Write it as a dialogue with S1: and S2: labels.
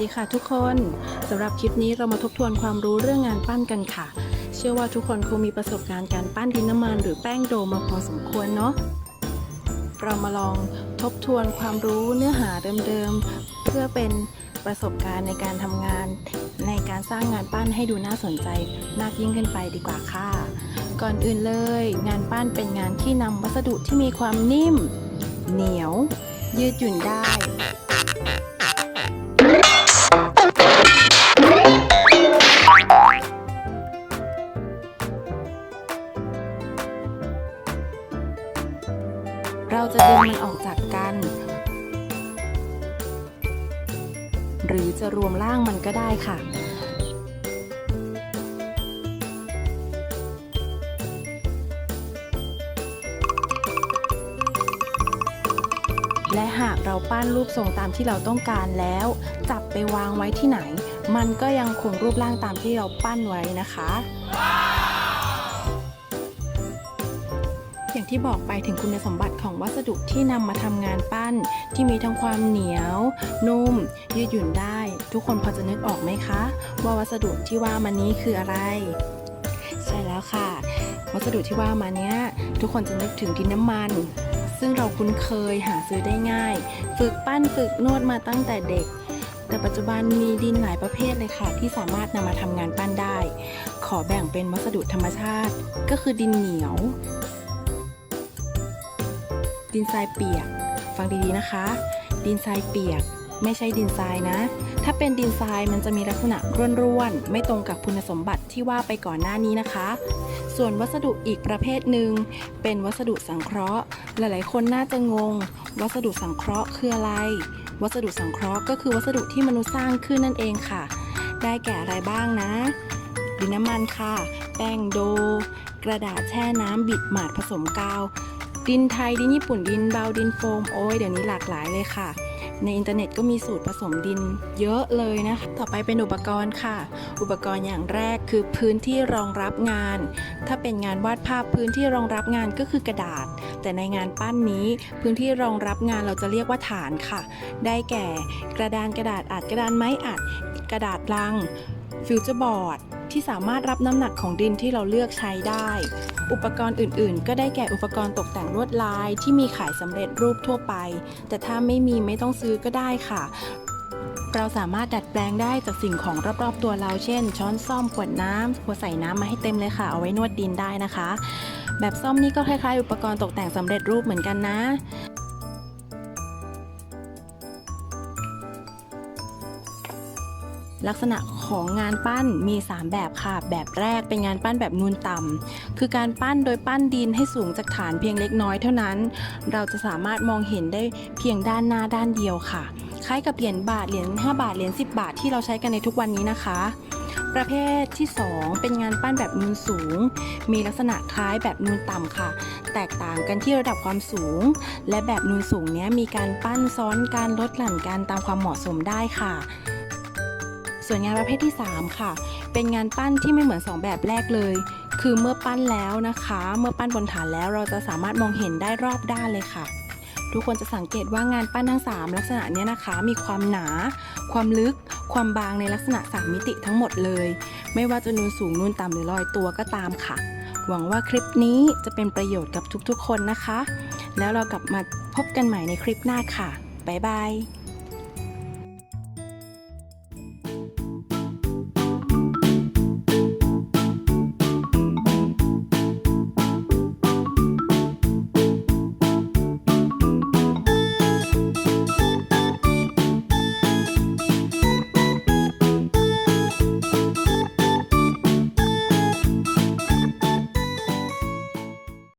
S1: ดีค่ะทุกคนสำหรับคลิปนี้เรามาทบทวนความรู้เรื่องงานปั้นกันค่ะ เชื่อว่าทุกคนคงมีประสบการณ์การปั้นดินน้ำมัน หรือแป้งโดมาพอสมควรเนาะเรามาลองทบทวนความรู้เนื้อหาเดิมๆ เพื่อเป็นประสบการณ์ในการทำงาน ในการสร้างงานปั้นให้ดูน่าสนใจมากยิ่งขึ้นไปดีกว่าค่ะ ก่อนอื่นเลย งานปั้นเป็นงานที่นำวัสดุที่มีความนิ่ม เหนียว ยืดหยุ่นได้ เราจะดึงมันออกจากกัน หรือจะรวมร่างมันก็ได้ค่ะและหากเราปั้นรูปทรงตามที่เราต้องการแล้ว จับไปวางไว้ที่ไหน มันก็ยังคงรูปร่างตามที่เราปั้นไว้นะคะ อย่างที่บอกไปถึงคุณสมบัติของวัสดุที่นำมาทำงานปั้น ที่มีทั้งความเหนียว นุ่ม ยืดหยุ่นได้ ทุกคนพอจะนึกออกไหมคะ ว่าวัสดุที่ว่ามานี้คืออะไร ใช่แล้วค่ะ วัสดุที่ว่ามาเนี้ย ทุกคนจะนึกถึงดินน้ำมัน ซึ่งเราคุ้นเคยหาซื้อได้ง่าย ฝึกปั้นฝึกนวดมาตั้งแต่เด็กแต่ปัจจุบันมีดินหลายประเภทเลยค่ะ ที่สามารถนำมาทำงานปั้นได้ ขอแบ่งเป็นวัสดุธรรมชาติ ก็คือดินเหนียว ดินทรายเปียก ฟังดีๆนะคะ ดินทรายเปียก ไม่ใช่ดินทรายนะ ถ้าเป็นดินทรายมันจะมีลักษณะร่วนๆ ไม่ตรงกับคุณสมบัติที่ว่าไปก่อนหน้านี้นะคะ ส่วนวัสดุอีกประเภทหนึ่งเป็นวัสดุสังเคราะห์ หลายๆ คนน่าจะงง วัสดุสังเคราะห์คืออะไร วัสดุสังเคราะห์ก็คือวัสดุที่มนุษย์สร้างขึ้นนั่นเองค่ะ ได้แก่อะไรบ้างนะดินน้ำมันค่ะ แป้งโด กระดาษแช่น้ำบิดหมาดผสมกาว ดินไทย ดินญี่ปุ่นดินเบาดินโฟมโอ้ยเดี๋ยวนี้หลากหลายเลยค่ะ ในอินเทอร์เน็ตก็มีสูตรผสมดินเยอะเลยนะคะต่อไปเป็นอุปกรณ์ค่ะ อุปกรณ์อย่างแรกคือพื้นที่รองรับงาน ถ้าเป็นงานวาดภาพพื้นที่รองรับงานก็คือกระดาษ แต่ในงานปั้นนี้พื้นที่รองรับงานเราจะเรียกว่าฐานค่ะ ได้แก่ กระดานกระดาษอัดกระดานไม้อัด กระดาษลังฟิวเจอร์บอร์ด ที่สามารถรับน้ำหนักของดินที่เราเลือกใช้ได้ อุปกรณ์อื่นๆ ก็ได้แก่อุปกรณ์ตกแต่งลวดลายที่มีขายสำเร็จรูปทั่วไป แต่ถ้าไม่มีไม่ต้องซื้อก็ได้ค่ะเราสามารถดัดแปลงได้จากสิ่งของรอบๆตัวเราเช่น ช้อนซ่อมขวดน้ำหัวใส่น้ำมาให้เต็มเลยค่ะ เอาไว้นวดดินได้นะคะ แบบซ่อมนี่ก็คล้ายๆ อุปกรณ์ตกแต่งสำเร็จรูปเหมือนกันนะ ลักษณะของงานปั้นมี 3 แบบค่ะ แบบแรกเป็นงานปั้นแบบนูนต่ำคือการปั้นโดยปั้นดินให้สูงจากฐานเพียงเล็กน้อยเท่านั้น เราจะสามารถมองเห็นได้เพียงด้านหน้าด้านเดียวค่ะ คล้ายกับเหรียญบาท เหรียญ5บาท เหรียญ10 บาทที่เราใช้กันในทุกวันนี้นะคะ ประเภทที่ 2 เป็นงานปั้นแบบนูนสูง มีลักษณะคล้ายแบบนูนต่ำค่ะ แตกต่างกันที่ระดับความสูง และแบบนูนสูงเนี้ยมีการปั้นซ้อนการลดหลั่นกันตามความเหมาะสมได้ค่ะ ส่วนงานประเภทที่ 3 ค่ะ เป็นงานปั้นที่ไม่เหมือน 2 แบบแรกเลย คือเมื่อปั้นแล้วนะคะ เมื่อปั้นบนฐานแล้วเราจะสามารถมองเห็นได้รอบด้านเลยค่ะ ทุกคนจะสังเกตว่างานปั้นทั้ง 3 ลักษณะนี้นะคะ มีความหนา ความลึก ความบางในลักษณะ 3 มิติทั้งหมดเลย ไม่ว่าจะนูนสูงนูนต่ำหรือลอยตัวก็ตามค่ะ หวังว่าคลิปนี้จะเป็นประโยชน์กับทุกๆ คนนะคะ แล้วเรากลับมาพบกันใหม่ในคลิปหน้าค่ะบ๊ายบาย